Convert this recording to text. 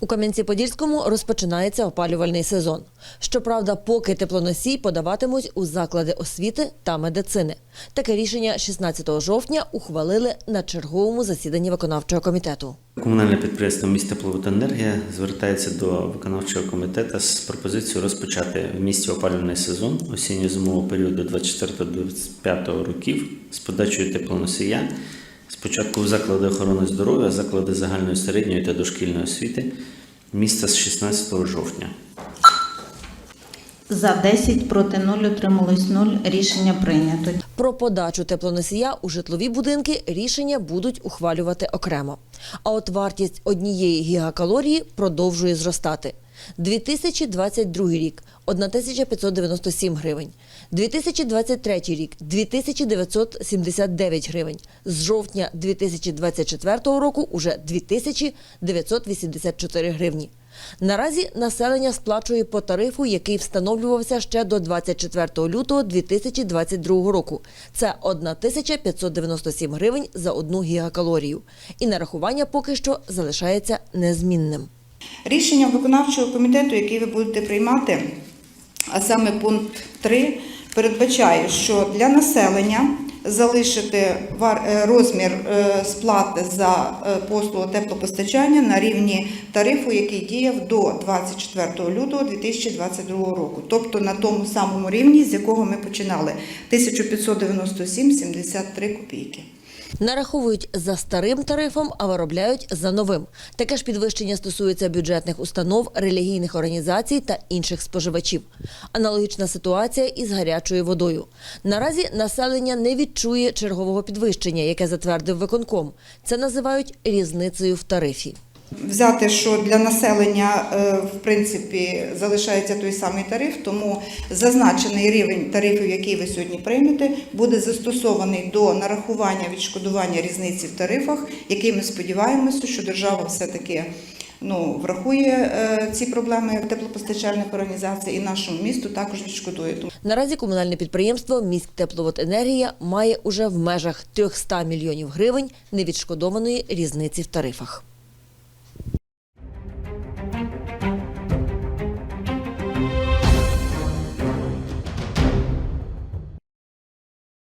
У Кам'янці-Подільському розпочинається опалювальний сезон. Щоправда, поки теплоносій подаватимуть у заклади освіти та медицини. Таке рішення 16 жовтня ухвалили на черговому засіданні виконавчого комітету. Комунальне підприємство міста Тепловоденергія звертається до виконавчого комітету з пропозицією розпочати в місті опалювальний сезон осінньо-зимового періоду 24-25 років з подачою теплоносія. Спочатку в заклади охорони здоров'я, заклади загальної середньої та дошкільної освіти міста з 16 жовтня. За 10, проти 0, утрималось 0. Рішення прийнято. Про подачу теплоносія у житлові будинки рішення будуть ухвалювати окремо. А от вартість однієї гігакалорії продовжує зростати. 2022 рік 1597 гривень. 2023 рік 2979 гривень. З жовтня 2024 року уже 2984 гривні. Наразі населення сплачує по тарифу, який встановлювався ще до 24 лютого 2022 року. Це 1597 гривень за одну гігакалорію. І нарахування поки що залишається незмінним. Рішення виконавчого комітету, який ви будете приймати, а саме пункт 3, передбачає, що для населення залишити е, розмір е, сплати за е, послугу теплопостачання на рівні тарифу, який діяв до 24 лютого 2022 року, тобто на тому самому рівні, з якого ми починали 1597,73 копійки. Нараховують за старим тарифом, а виробляють за новим. Таке ж підвищення стосується бюджетних установ, релігійних організацій та інших споживачів. Аналогічна ситуація із гарячою водою. Наразі населення не відчує чергового підвищення, яке затвердив виконком. Це називають різницею в тарифі. Взяти, що для населення е, в принципі залишається той самий тариф, тому зазначений рівень тарифів, який ви сьогодні приймете, буде застосований до нарахування відшкодування різниці в тарифах, який ми сподіваємося, що держава все-таки ну, врахує е, ці проблеми як теплопостачальних організацій і нашому місту також відшкодує. Наразі комунальне підприємство «Міськтепловоденергія» має уже в межах 300 мільйонів гривень невідшкодованої різниці в тарифах.